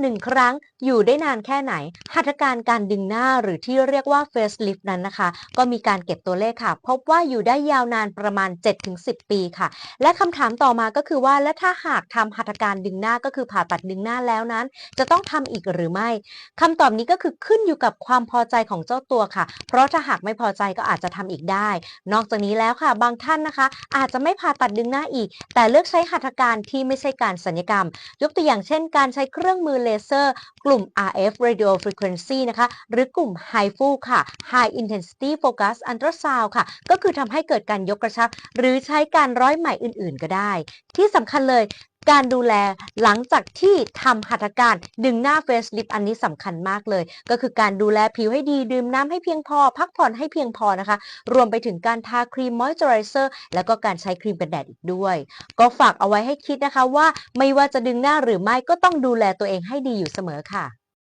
หนึ่งครั้งอยู่ได้นานแค่ไหน หัตถการการดึงหน้าหรือที่เรียกว่า facelift นั้นนะคะ ก็มีการเก็บตัวเลขค่ะ พบว่าอยู่ได้ยาวนานประมาณ 7-10 ปีค่ะ และคำถามต่อมาก็คือว่า และถ้าหากทำหัตถการดึงหน้าก็คือผ่าตัดดึงหน้าแล้วนั้น จะต้องทำอีกหรือไม่คำตอบนี้ก็คือขึ้นอยู่กับความพอใจของเจ้าตัวค่ะ เพราะถ้าหากไม่พอใจก็อาจจะทำอีกได้ นอกจากนี้แล้วค่ะ บางท่านนะคะ อาจจะไม่ผ่าตัดดึงหน้าอีก แต่เลือกใช้หัตถการที่ไม่ใช่การสัญญกรรม ยกตัวอย่างเช่น การใช้เครื่องมือเลเซอร์กลุ่ม RF Radio Frequency นะคะ หรือกลุ่ม HIFU ค่ะ High Intensity Focus Ultrasound ค่ะ ก็คือทำให้เกิดการยกกระชับ หรือใช้การร้อยไหมอื่นๆ ก็ได้ ที่สำคัญเลย การดูแลหลังจากที่ทำหัตถการดึงหน้าเฟซลิปอันนี้สำคัญมากเลย ก็คือการดูแลผิวให้ดี ดื่มน้ำให้เพียงพอ พักผ่อนให้เพียงพอนะคะ รวมไปถึงการทาครีมมอยเจอไรเซอร์แล้วก็การใช้ครีมกันแดดอีกด้วย ก็ฝากเอาไว้ให้คิดนะคะว่าไม่ว่าจะดึงหน้าหรือไม่ก็ต้องดูแลตัวเองให้ดีอยู่เสมอค่ะ